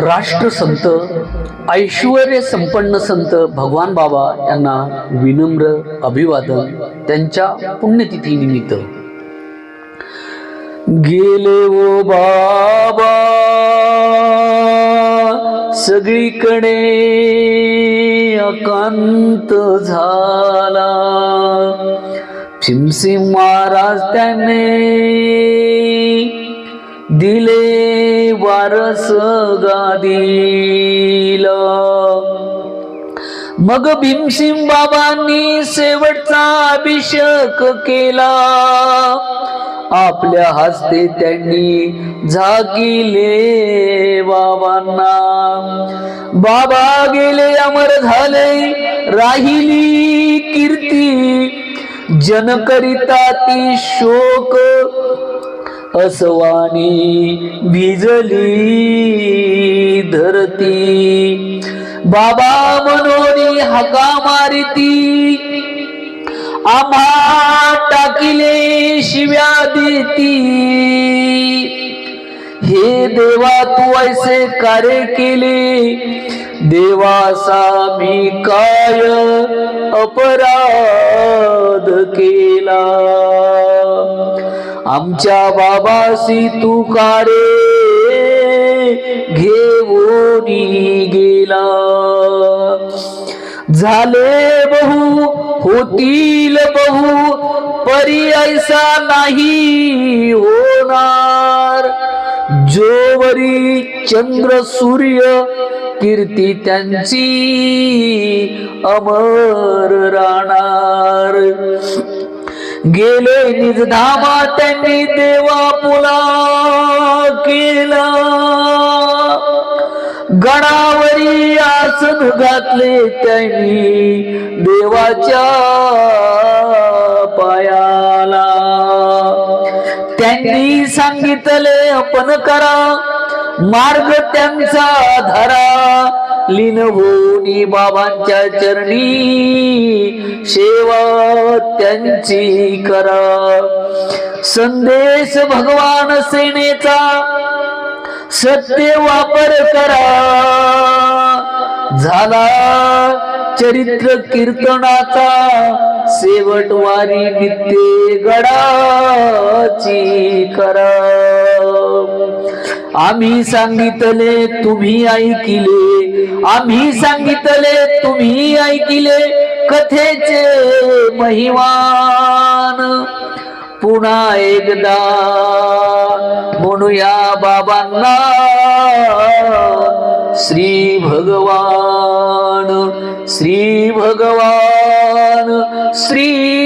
राष्ट्रसंत ऐश्वर संपन्न संत भगवान बाबा यांना विनम्र अभिवादन त्यांच्या पुण्यतिथीनिमित्त. गेले ओ बाबा सगळीकडे अकांत झाला. सिमसिम महाराज त्याने दिले वारस गादीला. मग भीमसिंग बाबांनी शेवटचा अभिषेक केला. आपल्या हस्ते त्यांनी झाकिले बाबांना. बाबा गेले अमर झाले राहिली कीर्ती. जनकरिता ती शोक असवानी भिजली धरती. बाबा मनोरी हका मारिती. आम्हा टाकिले शिव्या देती. हे देवा तू ऐसे कार्य केले. देवासा मी काय अपराध केला? आमच्या बाबासी तू कारे घेऊन गेला. झाले बहु होतील बहु परी ऐसा नाही होणार. जोवरी चंद्र सूर्य कीर्ती त्यांची अमर राहणार. गेले निजधामा त्यांनी देवा पुला केला. गणावरी आसन घातले त्यांनी देवाच्या पायाला. त्यांनी सांगितले आपण करा मार्ग त्यांचा धरा. लीन होनी बाबांच्या चरणी सेवा त्यांची करा. संदेश भगवान सेनेचा सत्य वापर करा. झाला चरित्र कीर्तनाचा शेवटवारी नित्य गडाची करा. आम्ही सांगितले तुम्ही ऐकिले. आम्ही सांगितले तुम्ही ऐकिले. कथेचे महिमान. पुन्हा एकदा म्हणूया बाबांना श्री भगवान श्री भगवान श्री